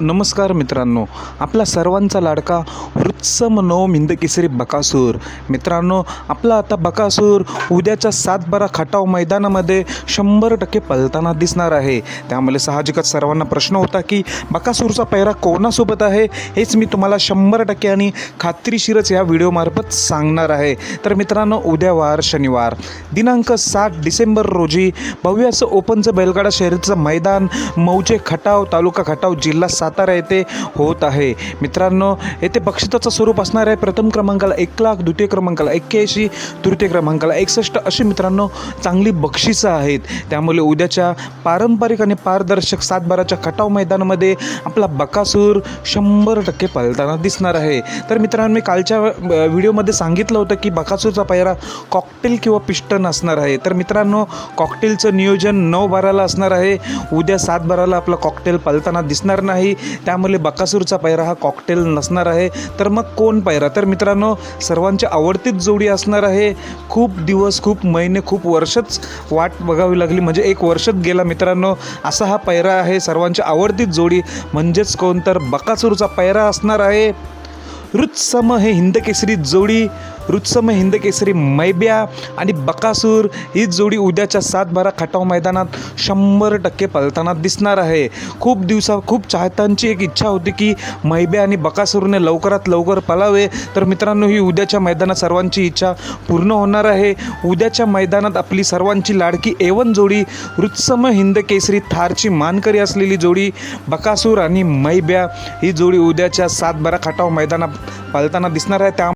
नमस्कार मित्रांनो आपला सर्वांचा लाडका वृत्सम नो मिंदकेसरी बकासूर. मित्रांनो आपला आता बकासूर उद्याच्या सातबारा खटाव मैदानामध्ये शंभर टक्के पलताना दिसणार आहे. त्यामुळे साहजिकच सर्वांना प्रश्न होता की बकासूरचा पैरा कोणासोबत आहे? हेच मी तुम्हाला शंभर टक्के आणि खात्रीशीरच या व्हिडिओमार्फत सांगणार आहे. तर मित्रांनो उद्या वार शनिवार. दिनांक सात डिसेंबर रोजी भव्य असं ओपनचं बैलगाडा शर्यतीचं मैदान मौजे खटाव तालुका खटाव जिल्हा सातारा येथे होत आहे. मित्रांनो येथे बक्षिताचं स्वरूप असणार आहे. प्रथम क्रमांकाला एक लाख द्वितीय क्रमांकाला एक्क्याऐंशी तृतीय क्रमांकाला एकसष्ट अशी मित्रांनो चांगली बक्षिसं आहेत. त्यामुळे उद्याच्या पारंपरिक आणि पारदर्शक सातबाराच्या खटाव मैदानामध्ये आपला बकासूर शंभर टक्के पळताना दिसणार आहे. तर मित्रांनो मी कालच्या व्हिडिओमध्ये सांगितलं होतं की बकासूरचा पायरा कॉकटेल किंवा पिस्टन असणार आहे. तर मित्रांनो कॉकटेलचं नियोजन नऊ बाराला असणार आहे. उद्या सात बाराला आपला कॉकटेल पळताना दिसणार नाही. त्यामुळे बकासूरचा पायरा हा कॉकटेल नसणार आहे. तर मग कोण पायरा? तर मित्रांनो सर्वांची आवडतीच जोडी असणार आहे. खूप दिवस खूप महिने खूप वर्षच वाट बघावी लागली. म्हणजे एक वर्षच गेला मित्रांनो असा हा पायरा आहे. सर्वांची आवडतीच जोडी म्हणजेच कोण? तर बकासूरचा पायरा असणार आहे. रुत्सम हे हिंदकेसरी जोडी रुत्सम हिंदकेसरी मैब्या आणि बकासूर ही जोडी उद्याच्या सातबारा खटाव मैदानात शंभर टक्के पलताना दिसणार आहे. खूप दिवसा खूप चाहत्यांची एक इच्छा होती की मैब्या आणि बकासूरने लवकरात लवकर पलावे. तर मित्रांनो ही उद्याच्या मैदानात सर्वांची इच्छा पूर्ण होणार आहे. उद्याच्या मैदानात आपली सर्वांची लाडकी एवन जोडी रुत्सम हिंदकेसरी थारची मानकरी असलेली जोडी बकासूर आणि मैब्या ही जोडी उद्याच्या सातबारा खटाव मैदानात पलताना दिसणार आहे. त्या